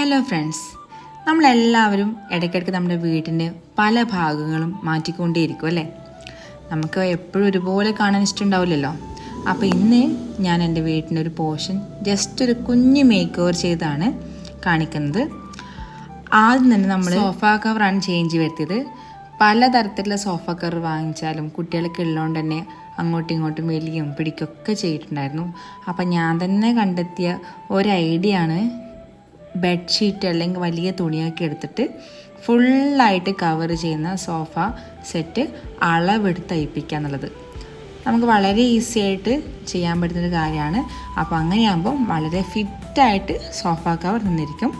Hello friends നമ്മളെല്ലാവരും ഇടയ്ക്കിടയ്ക്ക് നമ്മുടെ വീടിന്റെ പല ഭാഗങ്ങളും മാറ്റിക്കൊണ്ടേയിരിക്കും അല്ലേ? നമുക്ക് എപ്പോഴും ഒരുപോലെ കാണാൻ ഇഷ്ടമുണ്ടാവില്ലല്ലോ. അപ്പോൾ ഇന്ന് ഞാൻ എന്റെ വീട്ടിന്റെ ഒരു പോർഷൻ ജസ്റ്റ് ഒരു കുഞ്ഞ് മേക്ക് ഓവർ ചെയ്താണ് കാണിക്കുന്നത്. ആദ്യം തന്നെ നമ്മൾ സോഫ കവറാണ് ചേഞ്ച് വരുത്തിയത്. പലതരത്തിലുള്ള സോഫ കവർ വാങ്ങിച്ചാലും കുട്ടികളൊക്കെ ഉള്ളതുകൊണ്ട് തന്നെ അങ്ങോട്ടും ഇങ്ങോട്ടും വലിയും പിടിക്കൊക്കെ ചെയ്തിട്ടുണ്ടായിരുന്നു. അപ്പം ഞാൻ തന്നെ കണ്ടെത്തിയ ഒരു ഐഡിയ ആണ് ബെഡ്ഷീറ്റ് അല്ലെങ്കിൽ വലിയ തുണിയൊക്കെ എടുത്തിട്ട് ഫുള്ളായിട്ട് കവർ ചെയ്യുന്ന സോഫ സെറ്റ് അളവെടുത്ത് തയ്പ്പിക്കുക എന്നുള്ളത് നമുക്ക് വളരെ ഈസി ആയിട്ട് ചെയ്യാൻ പറ്റുന്നൊരു കാര്യമാണ്. അപ്പോൾ അങ്ങനെയാകുമ്പോൾ വളരെ ഫിറ്റായിട്ട് സോഫ കവർ നിന്നിരിക്കും.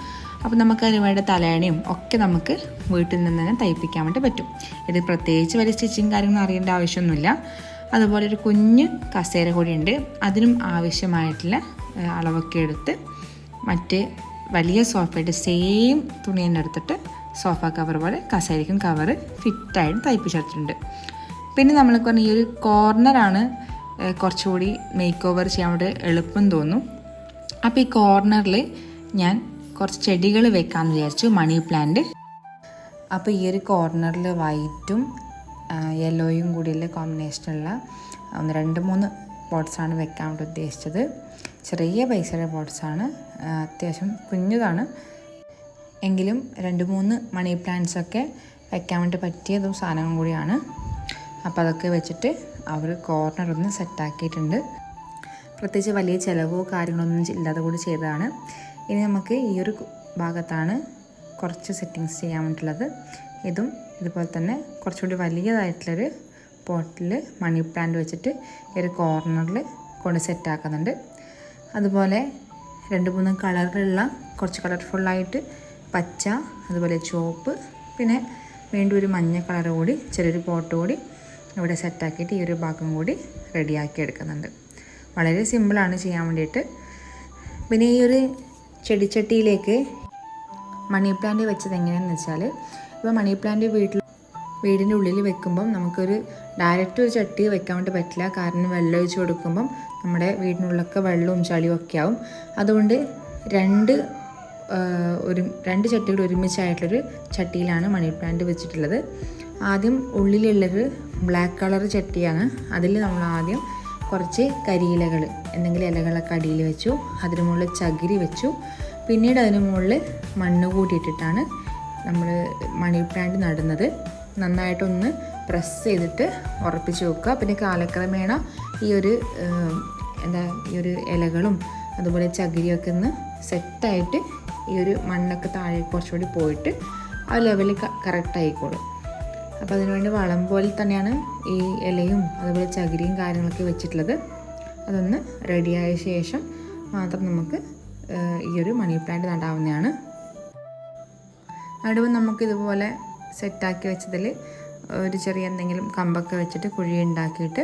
അപ്പോൾ നമുക്ക് അതിന് വേണ്ട തലയണയും ഒക്കെ നമുക്ക് വീട്ടിൽ നിന്ന് തന്നെ തയ്പ്പിക്കാൻ വേണ്ടി പറ്റും. ഇത് പ്രത്യേകിച്ച് വലിയ സ്റ്റിച്ചിങ് കാര്യങ്ങളും അറിയേണ്ട ആവശ്യമൊന്നുമില്ല. അതുപോലെ ഒരു കുഞ്ഞ് കസേര കൂടി ഉണ്ട്. അതിനും ആവശ്യമായിട്ടുള്ള അളവൊക്കെ എടുത്ത് മറ്റ് വലിയ സോഫയുടെ സെയിം തുണി തന്നെ എടുത്തിട്ട് സോഫ കവർ പോലെ കസേരയ്ക്കും കവർ ഫിറ്റായിട്ട് തയ്പ്പിച്ചെടുത്തിട്ടുണ്ട്. പിന്നെ നമ്മൾ പറഞ്ഞ ഈ ഒരു കോർണറാണ് കുറച്ചുകൂടി മേക്ക് ഓവർ ചെയ്യാൻ വേണ്ടി എളുപ്പം തോന്നും. അപ്പോൾ ഈ കോർണറിൽ ഞാൻ കുറച്ച് ചെടികൾ വെക്കാമെന്ന് വിചാരിച്ചു മണി പ്ലാന്റ് അപ്പോൾ ഈ ഒരു കോർണറിൽ വൈറ്റും യെല്ലോയും കൂടിയുള്ള കോമ്പിനേഷനുള്ള ഒന്ന് രണ്ട് മൂന്ന് പോട്ട്സാണ് വെക്കാൻ വേണ്ടി ഉദ്ദേശിച്ചത്. ചെറിയ പൈസയുടെ പോട്ട്സാണ് അത്യാവശ്യം കുഞ്ഞതാണ്. എങ്കിലും രണ്ട് മൂന്ന് മണി പ്ലാന്റ്സ് ഒക്കെ വെക്കാൻ വേണ്ടി പറ്റിയതും സാധനവും കൂടിയാണ്. അപ്പോൾ അതൊക്കെ വെച്ചിട്ട് അവർ കോർണർ ഒന്ന് സെറ്റാക്കിയിട്ടുണ്ട് പ്രത്യേകിച്ച് വലിയ ചിലവോ കാര്യങ്ങളൊന്നും ഇല്ലാതെ കൂടി ചെയ്തതാണ്. ഇനി നമുക്ക് ഈ ഒരു ഭാഗത്താണ് കുറച്ച് സെറ്റിങ്സ് ചെയ്യാൻ വേണ്ടിയിട്ടുള്ളത് ഇതും ഇതുപോലെ തന്നെ കുറച്ചുകൂടി വലിയതായിട്ടുള്ളൊരു പോട്ടിൽ മണി പ്ലാന്റ് വെച്ചിട്ട് ഈ ഒരു കോർണറിൽ കൊണ്ട് സെറ്റാക്കുന്നുണ്ട് അതുപോലെ രണ്ട് മൂന്ന് കളറിലുള്ള കുറച്ച് കളർഫുള്ളായിട്ട് പച്ച അതുപോലെ ചുവപ്പ് പിന്നെ വീണ്ടും ഒരു മഞ്ഞ കളർ കൂടി ചെറിയൊരു പോട്ട് കൂടി ഇവിടെ സെറ്റാക്കിയിട്ട് ഈ ഒരു ഭാഗം കൂടി റെഡിയാക്കി എടുക്കുന്നുണ്ട്. വളരെ സിമ്പിളാണ് ചെയ്യാൻ വേണ്ടിയിട്ട്. പിന്നെ ഈ ഒരു ചെടിച്ചട്ടിയിലേക്ക് മണി പ്ലാന്റ് വെച്ചത് എങ്ങനെയാണെന്ന് വെച്ചാൽ ഇപ്പോൾ മണി പ്ലാന്റ് വീട്ടിൽ വീടിന്റെ ഉള്ളിൽ വെക്കുമ്പം നമുക്കൊരു ഡയറക്റ്റ് ഒരു ചട്ടി വെക്കാൻ വേണ്ടി പറ്റില്ല. കാരണം വെള്ളം ഒഴിച്ച് കൊടുക്കുമ്പം നമ്മുടെ വീടിനുള്ളിലൊക്കെ വെള്ളവും ചളിയും ഒക്കെ ആവും. അതുകൊണ്ട് രണ്ട് ഒരു രണ്ട് ചട്ടികൾ ഒരുമിച്ചായിട്ടുള്ളൊരു ചട്ടിയിലാണ് മണി പ്ലാന്റ് വെച്ചിട്ടുള്ളത്. ആദ്യം ഉള്ളിലുള്ളൊരു ബ്ലാക്ക് കളർ ചട്ടിയാണ്. അതിൽ നമ്മൾ ആദ്യം കുറച്ച് കരിയിലകൾ എന്തെങ്കിലും ഇലകളൊക്കെ അടിയിൽ വെച്ചു. അതിന് മുകളിൽ ചകിരി വെച്ചു. പിന്നീട് അതിന് മുകളിൽ മണ്ണ് കൂട്ടിയിട്ടിട്ടാണ് നമ്മൾ മണി പ്ലാന്റ് നടുന്നത്. നന്നായിട്ടൊന്ന് പ്രസ് ചെയ്തിട്ട് ഉറപ്പിച്ച് വെക്കുക. പിന്നെ കാലക്രമേണ ഈ ഒരു എന്താ ഈ ഒരു ഇലകളും അതുപോലെ ചകിരിയൊക്കെ ഒന്ന് സെറ്റായിട്ട് ഈ ഒരു മണ്ണൊക്കെ താഴെ കുറച്ചുകൂടി പോയിട്ട് ആ ലെവലിൽ കറക്റ്റ് ആയിക്കോളും. അപ്പോൾ അതിനുവേണ്ടി വളം പോലെ തന്നെയാണ് ഈ ഇലയും അതുപോലെ ചകിരിയും കാര്യങ്ങളൊക്കെ വെച്ചിട്ടുള്ളത്. അതൊന്ന് റെഡിയായ ശേഷം മാത്രം നമുക്ക് ഈ ഒരു മണി പ്ലാന്റ് നടാവുന്നതാണ്. നടുവ് നമുക്ക് ഇതുപോലെ സെറ്റാക്കി വെച്ചതിൽ ഒരു ചെറിയ എന്തെങ്കിലും കമ്പൊക്കെ വെച്ചിട്ട് കുഴി ഉണ്ടാക്കിയിട്ട്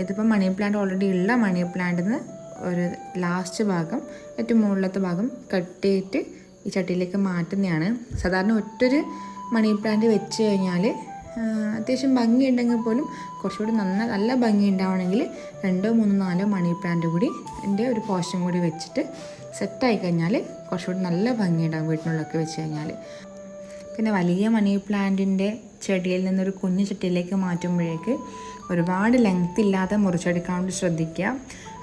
ഇതിപ്പോൾ മണി പ്ലാന്റ് ഓൾറെഡി ഉള്ള മണി പ്ലാന്റിൽ നിന്ന് ഒരു ലാസ്റ്റ് ഭാഗം ഏറ്റവും മുകളിലത്തെ ഭാഗം കട്ട് ചെയ്തിട്ട് ഈ ചട്ടിയിലേക്ക് മാറ്റുന്നതാണ്. സാധാരണ ഒറ്റൊരു മണി പ്ലാന്റ് വെച്ച് കഴിഞ്ഞാൽ അത്യാവശ്യം ഭംഗിയുണ്ടെങ്കിൽ പോലും കുറച്ചുകൂടി നന്ന നല്ല ഭംഗി ഉണ്ടാവണമെങ്കിൽ രണ്ടോ മൂന്നോ നാലോ മണി പ്ലാന്റ് കൂടി എന്റെ ഒരു പോഷൻ കൂടി വെച്ചിട്ട് സെറ്റായി കഴിഞ്ഞാൽ കുറച്ചുകൂടി നല്ല ഭംഗിയുണ്ടാവും വീട്ടിനുള്ളൊക്കെ വെച്ച് കഴിഞ്ഞാൽ. പിന്നെ വലിയ മണി പ്ലാന്റിന്റെ ചെടിയിൽ നിന്നൊരു കുഞ്ഞു ചട്ടിയിലേക്ക് മാറ്റുമ്പോഴേക്ക് ഒരുപാട് ലെങ്ത് ഇല്ലാതെ മുറിച്ചെടുക്കാൻ വേണ്ടി ശ്രദ്ധിക്കുക.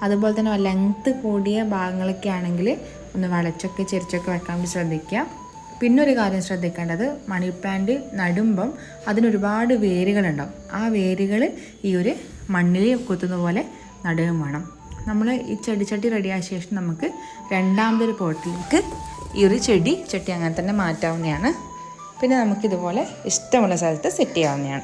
അതുപോലെ തന്നെ ലെങ്ത്ത് കൂടിയ ഭാഗങ്ങളൊക്കെ ആണെങ്കിൽ ഒന്ന് വളച്ചൊക്കെ ചെരിച്ചൊക്കെ വെക്കാൻ വേണ്ടി ശ്രദ്ധിക്കുക. പിന്നെ ഒരു കാര്യം ശ്രദ്ധിക്കേണ്ടത് മണി പ്ലാന്റ് നടുമ്പം അതിനൊരുപാട് വേരുകളുണ്ടാവും ആ വേരുകൾ ഈ ഒരു മണ്ണിൽ കുത്തുന്ന പോലെ നടുകയും വേണം. നമ്മൾ ഈ ചെടിച്ചട്ടി റെഡിയായ ശേഷം നമുക്ക് രണ്ടാമതൊരു പോട്ടിലേക്ക് ഈ ഒരു ചെടി ചട്ടി അങ്ങനെ തന്നെ മാറ്റാവുന്നതാണ്. പിന്നെ നമുക്കിതുപോലെ ഇഷ്ടമുള്ള സ്ഥലത്ത് സെറ്റ് ചെയ്യാവുന്നതാണ്.